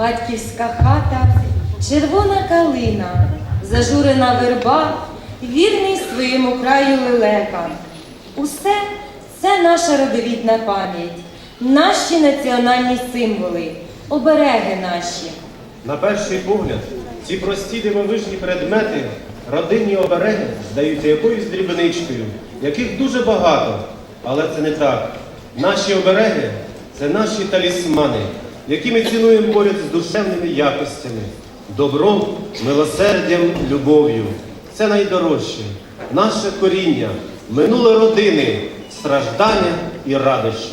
батьківська хата, червона калина, зажурена верба, вірний своєму краю лелека. Усе це наша родовідна пам'ять, наші національні символи, обереги наші. На перший погляд, ці прості дивовижні предмети, родинні обереги, здаються якоюсь дрібничкою, яких дуже багато. Але це не так. Наші обереги це наші талісмани, які ми цінуємо поряд з душевними якостями, добром, милосердям, любов'ю. Це найдорожче, наше коріння, минуле родини, страждання і радощі.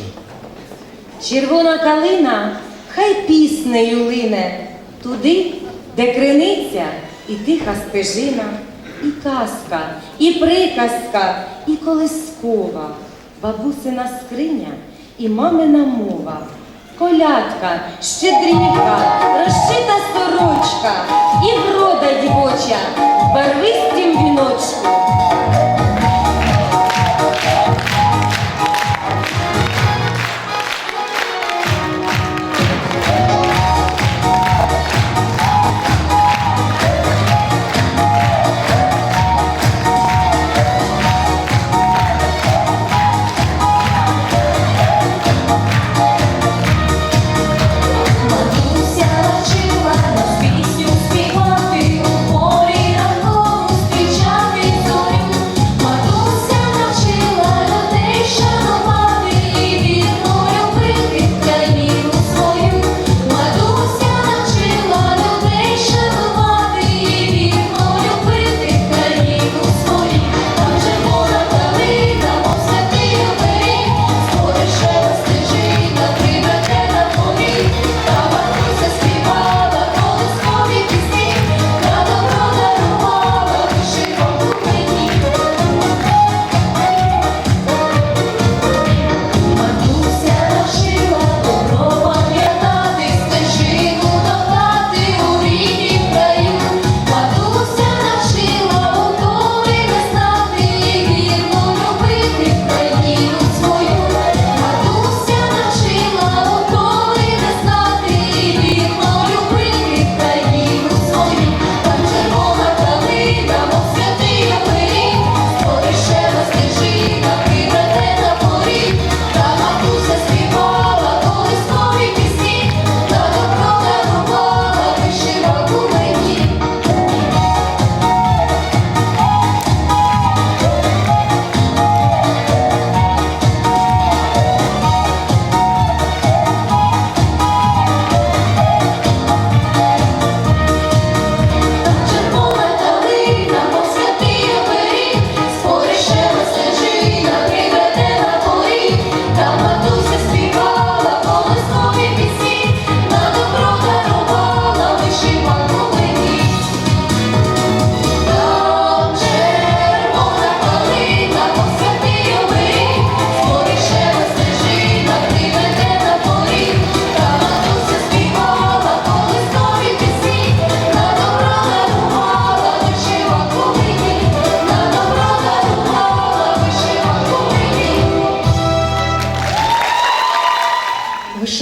Червона калина хай піснею лине туди, де криниця і тиха стежина, і казка, і приказка, і колискова, бабусина скриня і мамина мова. Колядка, щедрівка, розшита сорочка і врода дівоча в барвистім віночку.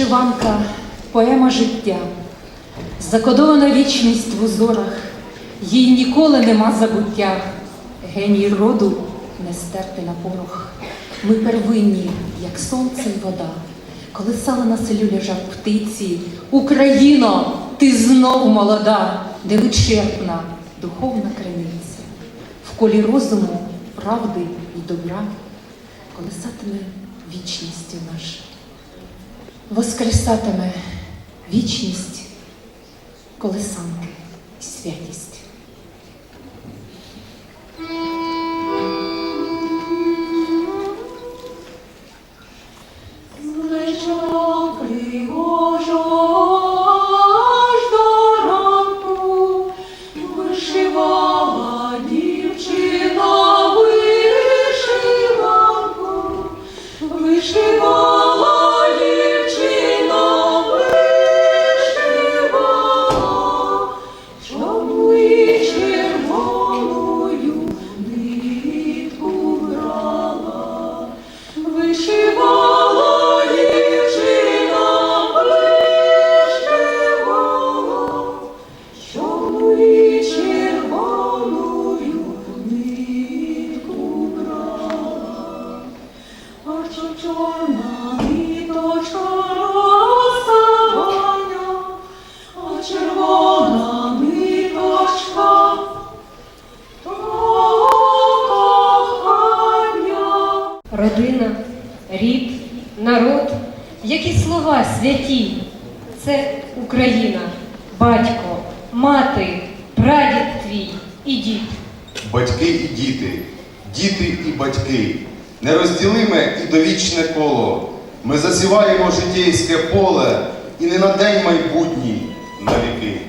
Вишиванка поема життя, закодована вічність в узорах, їй ніколи нема забуття, геній роду не стерти на порох. Ми первинні, як сонце й вода, коли сало на селю лежав птиці, Україно, ти знов молода, де вичерпна духовна криниця, в колі розуму, правди і добра, колесатиме вічністю наша воскресатиме вічність, колесанки і святість. Родина, рід, народ, які слова святі. Це Україна, батько, мати, прадід твій і дід. Батьки і діти, діти і батьки. Нерозділиме і довічне коло. Ми засіваємо житейське поле і не на день майбутній на віки.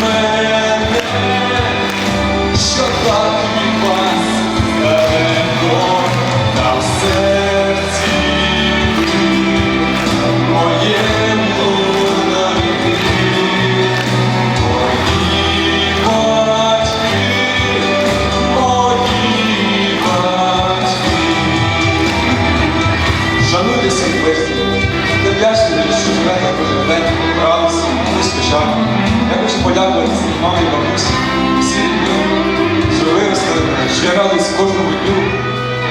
man.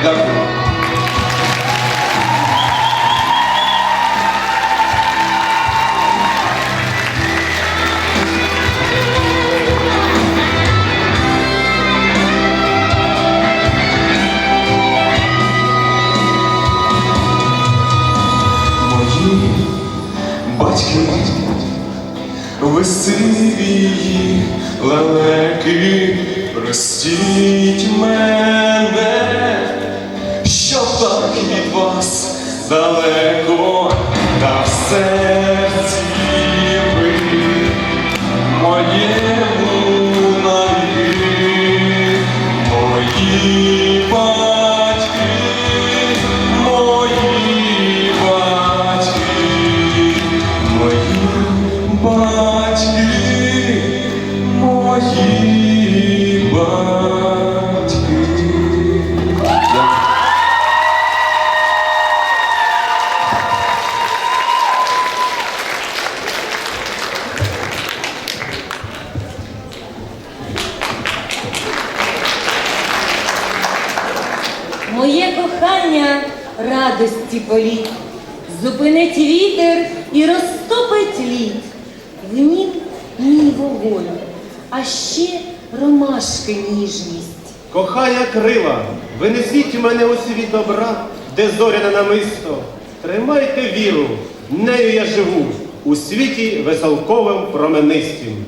Дякую. Батьки, весивії лелеки, простіть мене так від вас далеко та все. Радості політ, зупинить вітер і розтопить лід. В нім мій вогонь, а ще ромашки ніжність. Кохая крила, ви несіть у мене у світ добра, де зоряне намисто. Тримайте віру, нею я живу, у світі веселковим променистім.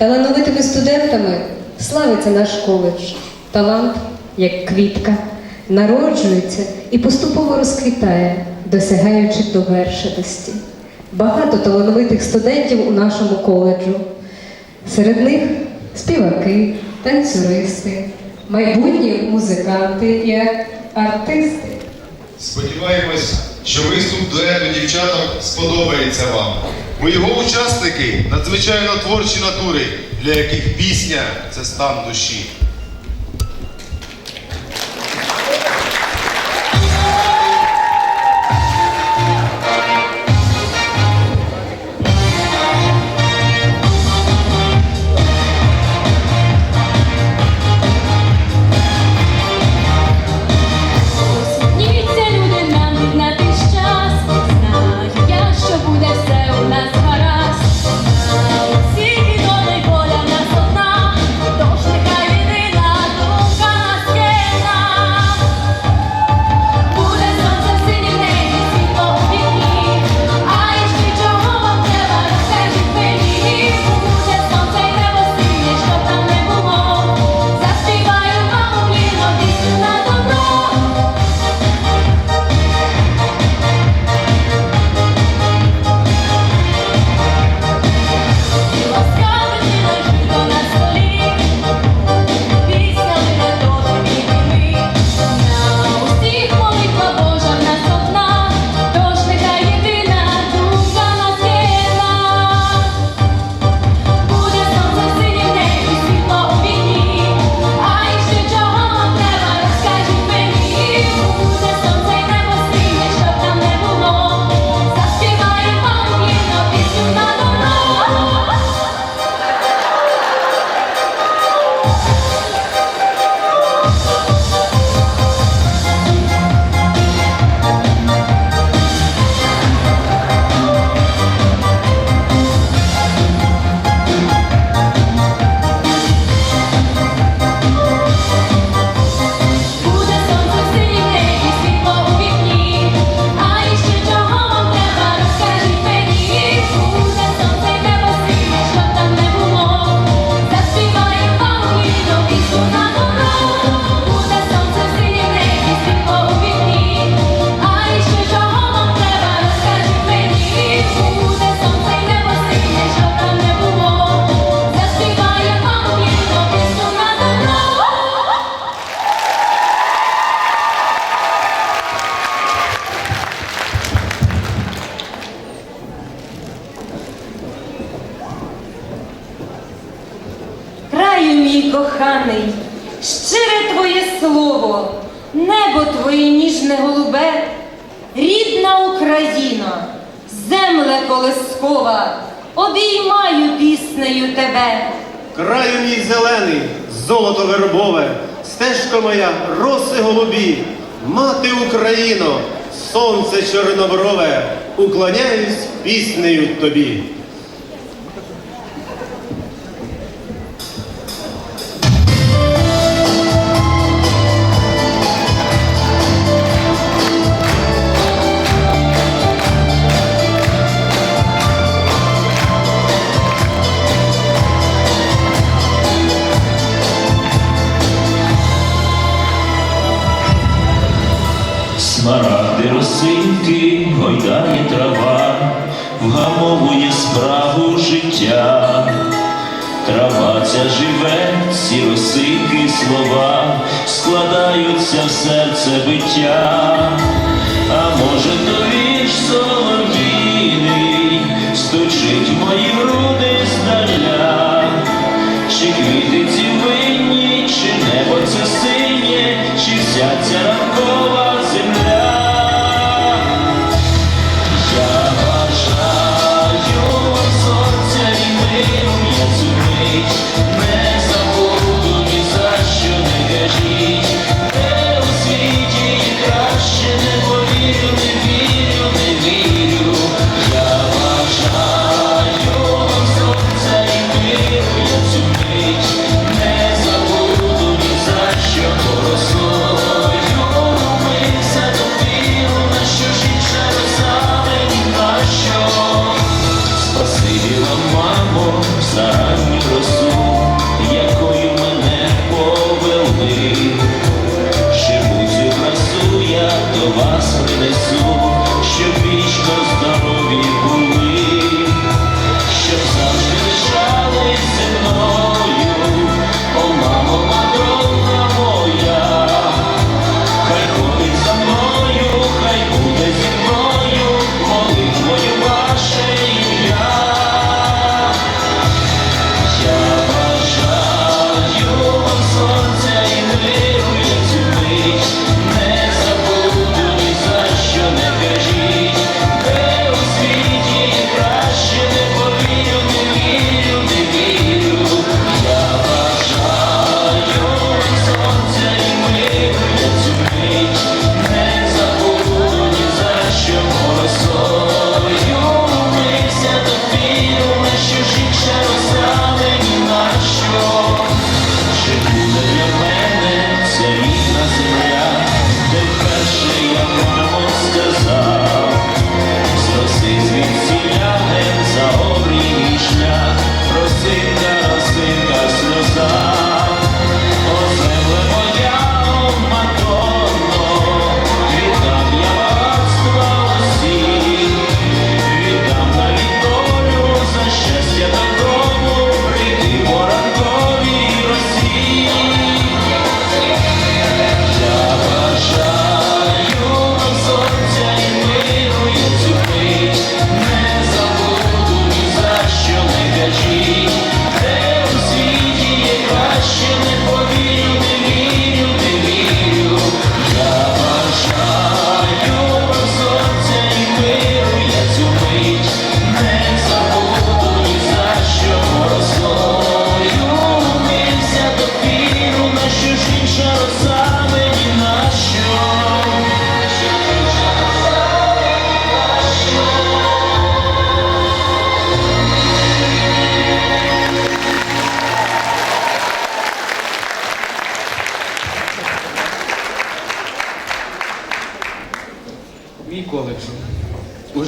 Талановитими студентами славиться наш коледж. Талант, як квітка, народжується і поступово розквітає, досягаючи довершеності. Багато талановитих студентів у нашому коледжу. Серед них співаки, танцюристи, майбутні музиканти і артисти. Сподіваємось, що виступ дуету дівчаток сподобається вам. Бо його учасники надзвичайно творчі натури, для яких пісня це стан душі. золото вербове, стежка моя, роси голубі, мати Україно, сонце чорноброве, уклоняюсь піснею тобі.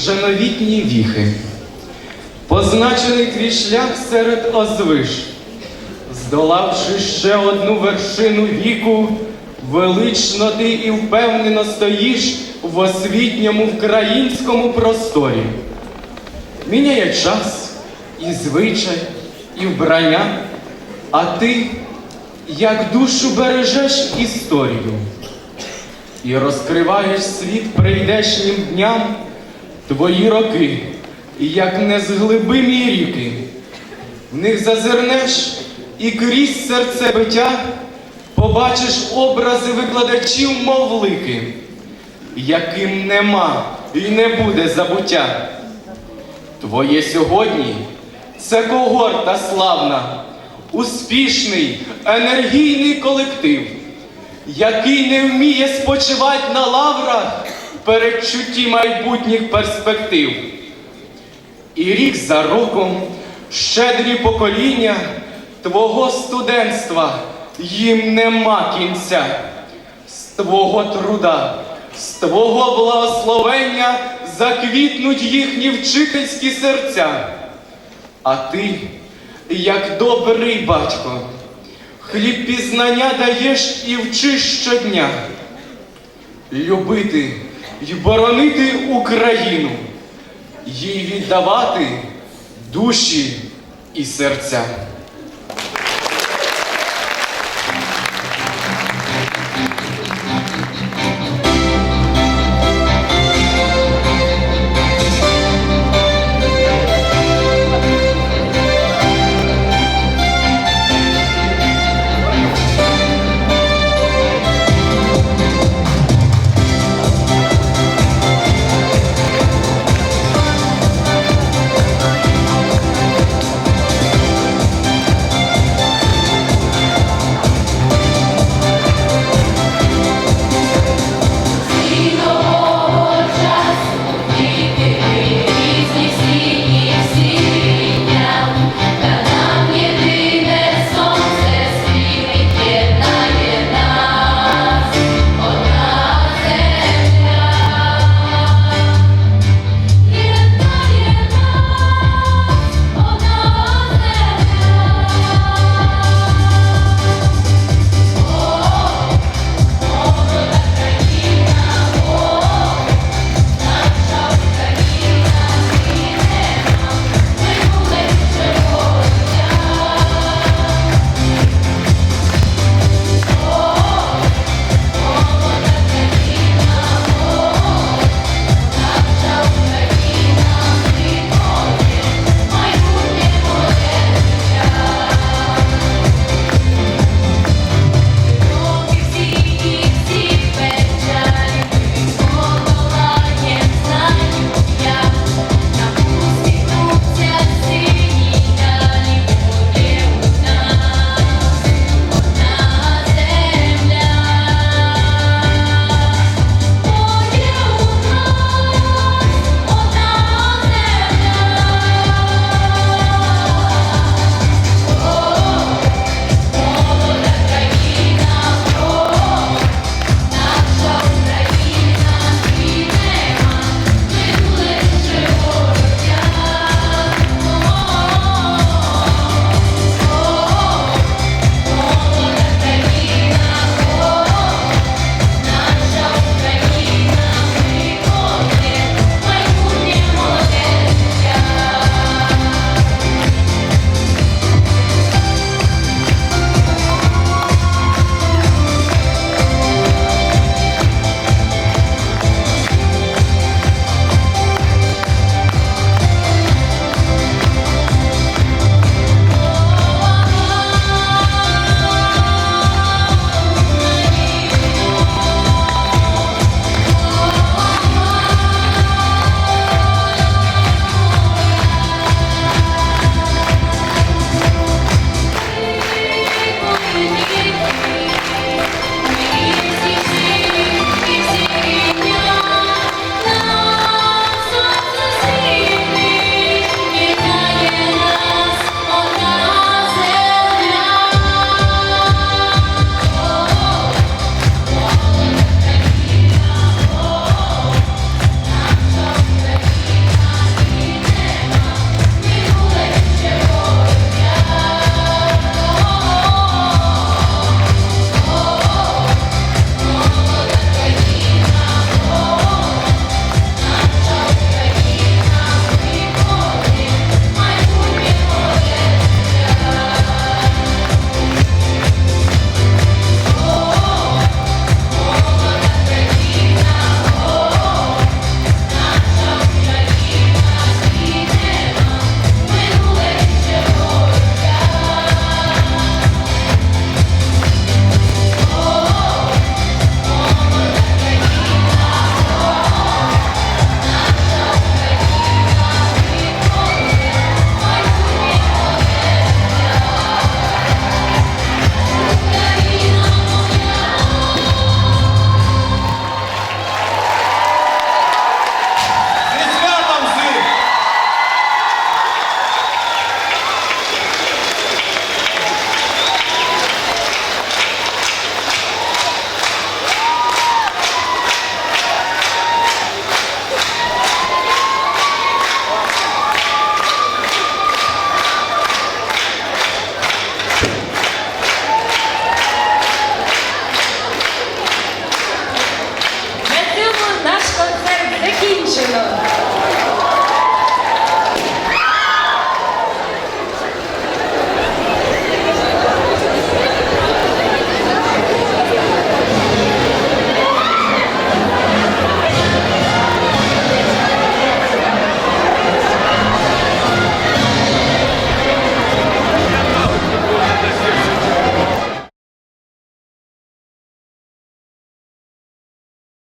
Женовітні віхи, позначений твій шлях серед озвиш, здолавши ще одну вершину віку, велично ти і впевнено стоїш в освітньому українському просторі. Міняє час і звичай, і вбрання, а ти, як душу бережеш історію. І розкриваєш світ прийдешнім дням твої роки, як не з глибині ріки, в них зазирнеш і крізь серцебиття побачиш образи викладачів, мовлики, яким нема і не буде забуття. Твоє сьогодні це когорта славна, успішний, енергійний колектив, який не вміє спочивати на лаврах передчутті майбутніх перспектив. І рік за роком щедрі покоління твого студентства їм нема кінця. З твого труда, з твого благословення заквітнуть їхні вчительські серця. А ти, як добрий батько, хліб пізнання даєш і вчиш щодня. Любити й боронити Україну, їй віддавати душі і серця.